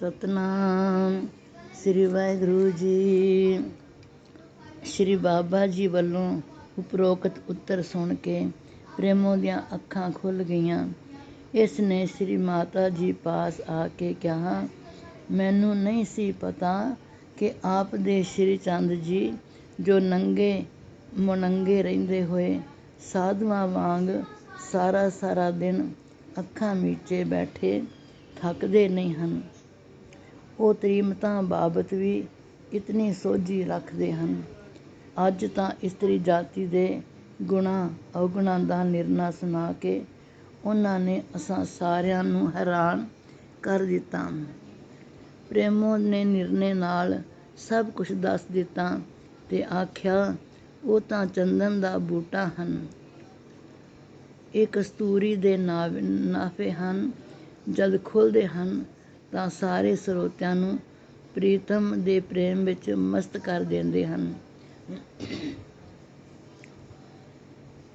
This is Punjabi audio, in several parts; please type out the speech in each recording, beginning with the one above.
ਸਤਨਾਮ। ਸ੍ਰੀ ਵਾਹਿਗੁਰੂ ਜੀ, ਸ੍ਰੀ ਬਾਬਾ ਜੀ ਵੱਲੋਂ ਉਪਰੋਕਤ ਉੱਤਰ ਸੁਣ ਕੇ ਪ੍ਰੇਮੋ ਦੀਆਂ ਅੱਖਾਂ ਖੁੱਲ ਗਈਆਂ। ਇਸ ਨੇ ਸ੍ਰੀ ਮਾਤਾ ਜੀ ਪਾਸ ਆ ਕੇ ਕਿਹਾ, ਮੈਨੂੰ ਨਹੀਂ ਸੀ ਪਤਾ ਕਿ ਆਪ ਦੇ ਸ੍ਰੀ ਚੰਦ ਜੀ, ਜੋ ਨੰਗੇ ਮੁਨੰਗੇ ਰਹਿੰਦੇ ਹੋਏ ਸਾਧੂਆਂ ਵਾਂਗ ਸਾਰਾ ਸਾਰਾ ਦਿਨ ਅੱਖਾਂ ਮੀਚੇ ਬੈਠੇ ਥੱਕਦੇ ਨਹੀਂ ਹਨ। ਉਹ ਤ੍ਰੀਮਤਾਂ ਬਾਬਤ ਵੀ ਇਤਨੀ ਸੋਝੀ ਰੱਖਦੇ ਹਨ। ਅੱਜ ਤਾਂ ਇਸਤਰੀ ਜਾਤੀ ਦੇ ਗੁਣਾਂ ਅਵਗੁਣਾਂ ਦਾ ਨਿਰਣਾ ਸੁਣਾ ਕੇ ਉਹਨਾਂ ਨੇ ਅਸਾਂ ਸਾਰਿਆਂ ਨੂੰ ਹੈਰਾਨ ਕਰ ਦਿੱਤਾ। ਪ੍ਰੇਮੋ ਨੇ ਨਿਰਣੇ ਨਾਲ ਸਭ ਕੁਝ ਦੱਸ ਦਿੱਤਾ ਤੇ ਆਖਿਆ, ਉਹ ਤਾਂ ਚੰਦਨ ਦਾ ਬੂਟਾ ਹਨ। ਇਹ ਕਸਤੂਰੀ ਦੇ ਨਾਵ- ਨਾਫੇ ਹਨ, ਜਦ ਖੁੱਲਦੇ ਹਨ ਤਾਂ ਸਾਰੇ ਸਰੋਤਿਆਂ ਨੂੰ ਪ੍ਰੀਤਮ ਦੇ ਪ੍ਰੇਮ ਵਿੱਚ ਮਸਤ ਕਰ ਦਿੰਦੇ ਹਨ।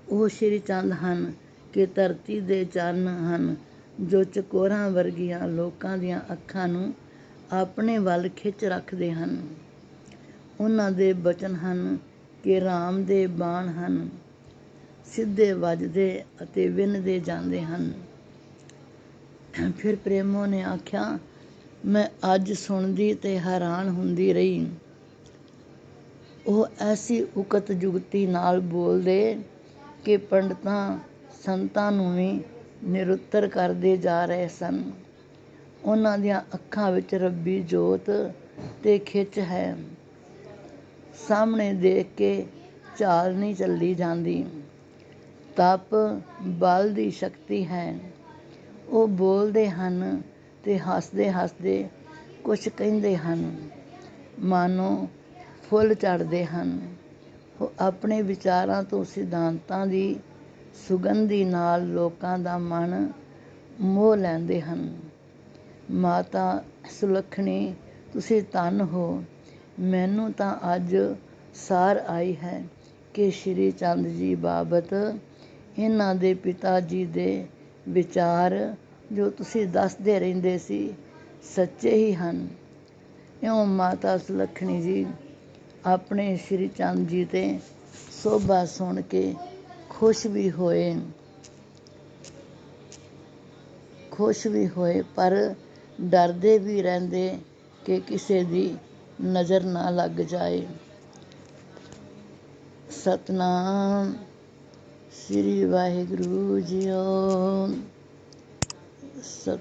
ਉਹ ਸ਼੍ਰੀ ਚੰਦ ਹਨ ਕਿ ਧਰਤੀ ਦੇ ਚਰਨ ਹਨ, ਜੋ ਚਕੋਰਾਂ ਵਰਗੀਆਂ ਲੋਕਾਂ ਦੀਆਂ ਅੱਖਾਂ ਨੂੰ ਆਪਣੇ ਵੱਲ ਖਿੱਚ ਰੱਖਦੇ ਹਨ। ਉਹਨਾਂ ਦੇ ਬਚਨ ਹਨ ਕਿ ਰਾਮ ਦੇ ਬਾਣ ਹਨ, ਸਿੱਧੇ ਵੱਜਦੇ ਅਤੇ ਵਿੰਨਦੇ ਜਾਂਦੇ ਹਨ। ਫਿਰ ਪ੍ਰੇਮੋ ਨੇ ਆਖਿਆ, ਮੈਂ ਅੱਜ ਸੁਣਦੀ ਤੇ ਹੈਰਾਨ ਹੁੰਦੀ ਰਹੀ। ਉਹ ਐਸੀ ਉਕਤ ਜੁਗਤੀ ਨਾਲ ਬੋਲਦੇ ਕਿ ਪੰਡਤਾਂ ਸੰਤਾਂ ਨੂੰ ਵੀ ਨਿਰੁੱਤਰ ਕਰਦੇ ਜਾ ਰਹੇ ਸਨ। ਉਹਨਾਂ ਦੀਆਂ ਅੱਖਾਂ ਵਿੱਚ ਰੱਬੀ ਜੋਤ ਤੇ ਖਿੱਚ ਹੈ। ਸਾਹਮਣੇ ਦੇਖ ਕੇ ਝਾਲ ਨਹੀਂ ਚੱਲੀ ਜਾਂਦੀ। ਤਪ ਬਲ ਦੀ ਸ਼ਕਤੀ ਹੈ। ਉਹ ਬੋਲਦੇ ਹਨ ਅਤੇ ਹੱਸਦੇ ਹੱਸਦੇ ਕੁਛ ਕਹਿੰਦੇ ਹਨ। ਮਾਨੋ ਫੁੱਲ ਚੜ੍ਹਦੇ ਹਨ। ਉਹ ਆਪਣੇ ਵਿਚਾਰਾਂ ਤੋਂ ਸਿਧਾਂਤਾਂ ਦੀ ਸੁਗੰਧੀ ਨਾਲ ਲੋਕਾਂ ਦਾ ਮਨ ਮੋਹ ਲੈਂਦੇ ਹਨ। ਮਾਤਾ ਸੁਲੱਖਣੀ, ਤੁਸੀਂ ਧੰਨ ਹੋ। ਮੈਨੂੰ ਤਾਂ ਅੱਜ ਸਾਰ ਆਈ ਹੈ ਕਿ ਸ਼੍ਰੀ ਚੰਦ ਜੀ ਬਾਬਤ ਇਹਨਾਂ ਦੇ ਪਿਤਾ ਜੀ ਦੇ ਵਿਚਾਰ ਜੋ ਤੁਸੀਂ ਦੱਸਦੇ ਰਹਿੰਦੇ ਸੀ, ਸੱਚੇ ਹੀ ਹਨ। ਇਉਂ ਮਾਤਾ ਸੁਲੱਖਣੀ ਜੀ ਆਪਣੇ ਸ਼੍ਰੀ ਚੰਦ ਜੀ ਤੇ ਸੋਭਾ ਸੁਣ ਕੇ ਖੁਸ਼ ਵੀ ਹੋਏ। ਖੁਸ਼ ਵੀ ਹੋਏ, ਪਰ ਡਰਦੇ ਵੀ ਰਹਿੰਦੇ ਕਿ ਕਿਸੇ ਦੀ ਨਜ਼ਰ ਨਾ ਲੱਗ ਜਾਏ। ਸਤਨਾਮ ਸ੍ਰੀ ਵਾਹਿਗੁਰੂ ਜੀਓ। ਸਤ